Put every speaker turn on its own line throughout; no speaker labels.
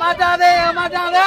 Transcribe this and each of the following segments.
માતા દે માતા દે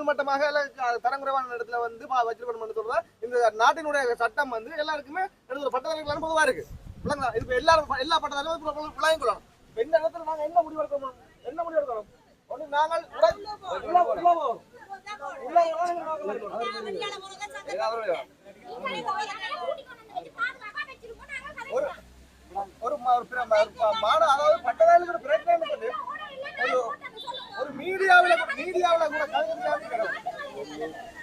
கீழ்மட்டமாக தரங்குறைவான இடத்துல வந்து பா- வச்சிருக்கணும்னு சொல்றதா இந்த நாட்டினுடைய சட்டம் வந்து எல்லாருக்குமே எடுத்து பட்டதாரிகள் பொதுவா இருக்கு விளங்குதா இப்ப எல்லாரும் எல்லா பட்டதாரிகளும் விளங்கிக் கொள்ளணும் இந்த இடத்துல நாங்க என்ன முடிவு எடுக்கணும் என்ன முடிவு எடுக்கணும் ஒண்ணு நாங்கள் உள்ள- உள்ள உள்ள போவோம். உள்ள 음악은
안듣 는.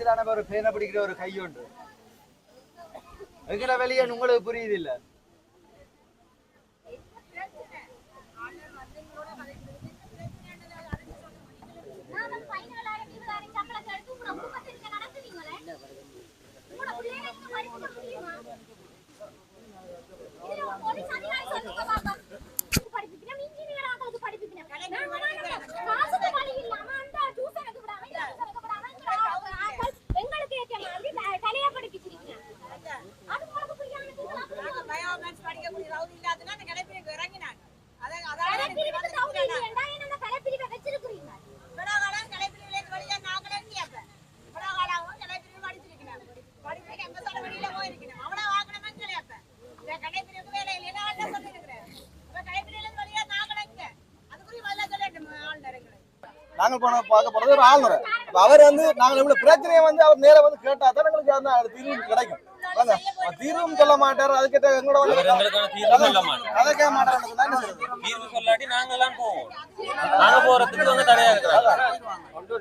வயதிலானவர் பேன பிடிக்கிற ஒரு கையொன்று எங்களை வெளியே? உங்களுக்கு புரியுது இல்லை?
நாங்கள்
போன பார்க்க போறது ஒரு ஆளுநர் அப்ப அவர் வந்து நாங்கள் இவ்வளவு பிரச்சனையை வந்து அவர் நேரா வந்து கேட்டா தான் எங்களுக்கு அந்த தீர்வு கிடைக்கும். தீர்வும் சொல்ல மாட்டார். அதுக்கிட்ட எங்களோட வந்து அதை கேட்க மாட்டார்?
தீர்வு சொல்லாட்டி நாங்கெல்லாம் போவோம். நாங்க போறதுக்கு வந்து தடையா இருக்கிறாங்க.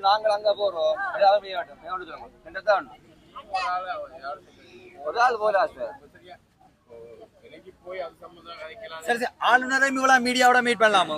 நாங்கள் அங்க போறோம். ஒரு ஆள் போல சார் சரி. சரி இவ்வளவு மீடியாவோட மீட் பண்ணலாமோ?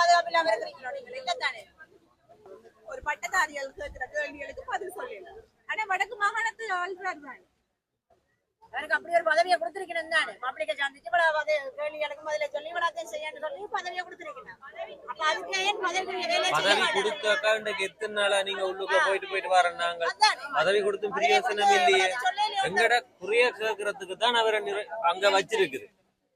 பாதுகாப்பு இல்லாம இருக்கிறீங்களோ நீங்க? இல்லத்தானே ஒரு பட்டதாரிகள் கேட்கிற கேள்விகளுக்கு பதில் சொல்லல ஆனா வடக்கு மாகாணத்து ஆளுநர் தான்? அவருக்கு அப்படி ஒரு பதவியை கொடுத்திருக்கணும் தானே? பப்ளிக்கை சந்திச்சு இவ்வளவு பத- கேள்விகளுக்கு பதில சொல்லி இவ்வளவு செய்யணும் சொல்லி பதவியை கொடுத்திருக்கணும். அப்ப அதுக்கு ஏன் பதவி
பதவி? கொடுத்தாக்கா இன்றைக்கு எத்தனை நாளா நீங்க உள்ளுக்குள்ள போயிட்டு போயிட்டு வர நாங்கள். பதவி கொடுத்தும் பிரயோசனம் இல்லையே. எங்கட குறைய கேட்கறதுக்கு தான் அவரை அங்க வச்சிருக்குது.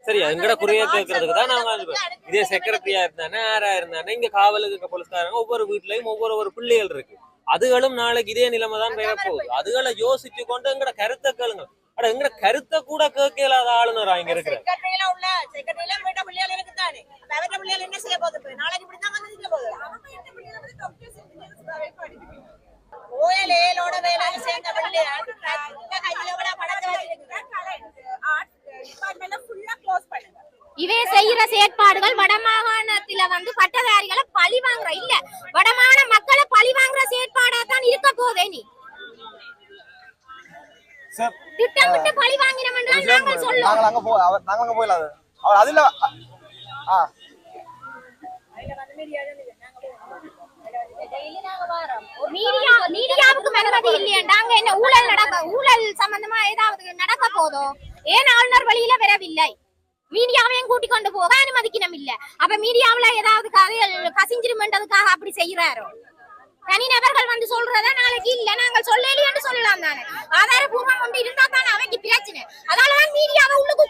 சரியா எங்கட குறைய கேட்கறதுக்கு தான் நாங்க இதே செக்ரட்டரியா இருந்தானே யாரா இருந்தானே இங்க காவலுக்கு இருக்க போலீஸ்காரங்க ஒவ்வொரு வீட்லயும் ஒவ்வொரு ஒரு பிள்ளைகள் இருக்கு. அதுகளும் நாளைக்கு இதே நிலைமை தான் பெற போகுது. அதுகளை யோசிச்சு கொண்டு எங்கட கருத்தை கேளுங்க. அட எங்கட கருத்தை கூட கேட்க இல்லாத ஆளுநரா இங்க இருக்கிற.
செக்ரட்டரியில உள்ள செக்ரட்டரியில வீட்ட பிள்ளைகள் இருக்கு தானே அப்ப அவர்ட்ட பிள்ளைகள் என்ன செய்ய போகுது இப்ப? நாளைக்கு இப்படி தான் வந்து நிக்க போகுது ஓயல் ஏலோட வேலையில சேர்ந்த பிள்ளைகள் இந்த கையில கூட படத்தை வச்சிருக்கு
இவே செய்யற செயற்பாடுகள் வடமாகாணத்துல வந்து பட்டதாரிகளை பழி வாங்குற இல்ல. வடமாகாண மக்களை பழி வாங்குற செயற்பாடா தான் இருக்க போதே நீ. திட்டமிட்டு பழி வாங்கினோம்னா நாங்கள் சொல்லுவோம்
நாங்கள் அங்க போ அவர் நாங்கள் அங்க போயிடலாம் அது. அவர் அதுல ஆ.
மீடியா மீடியாவுக்கு அனுமதி இல்லையா நாங்க என்ன ஊழல் நடக்க ஊழல் சம்பந்தமா ஏதாவது நடக்க போதோ? ஏன் ஆளுநர் வழியில வரவில்லை? மீடியாவையும் கூட்டிக் கொண்டு போக அனுமதிக்கணும் இல்ல அப்ப மீடியாவுல ஏதாவது கதைகள் கசிஞ்சிருமென்றதுக்காக அப்படி செய்யறாரோ தனிநபர்கள் வந்து சொல்றதா நாளைக்கு இல்ல நாங்கள் சொல்லலையேன்னு சொல்லலாம் தானே. ஆதாரபூர்வம் கொண்டு இருந்தா தானே அவைக்கு பிரச்சனை. அதனாலதான் மீடியாவை உள்ளுக்கு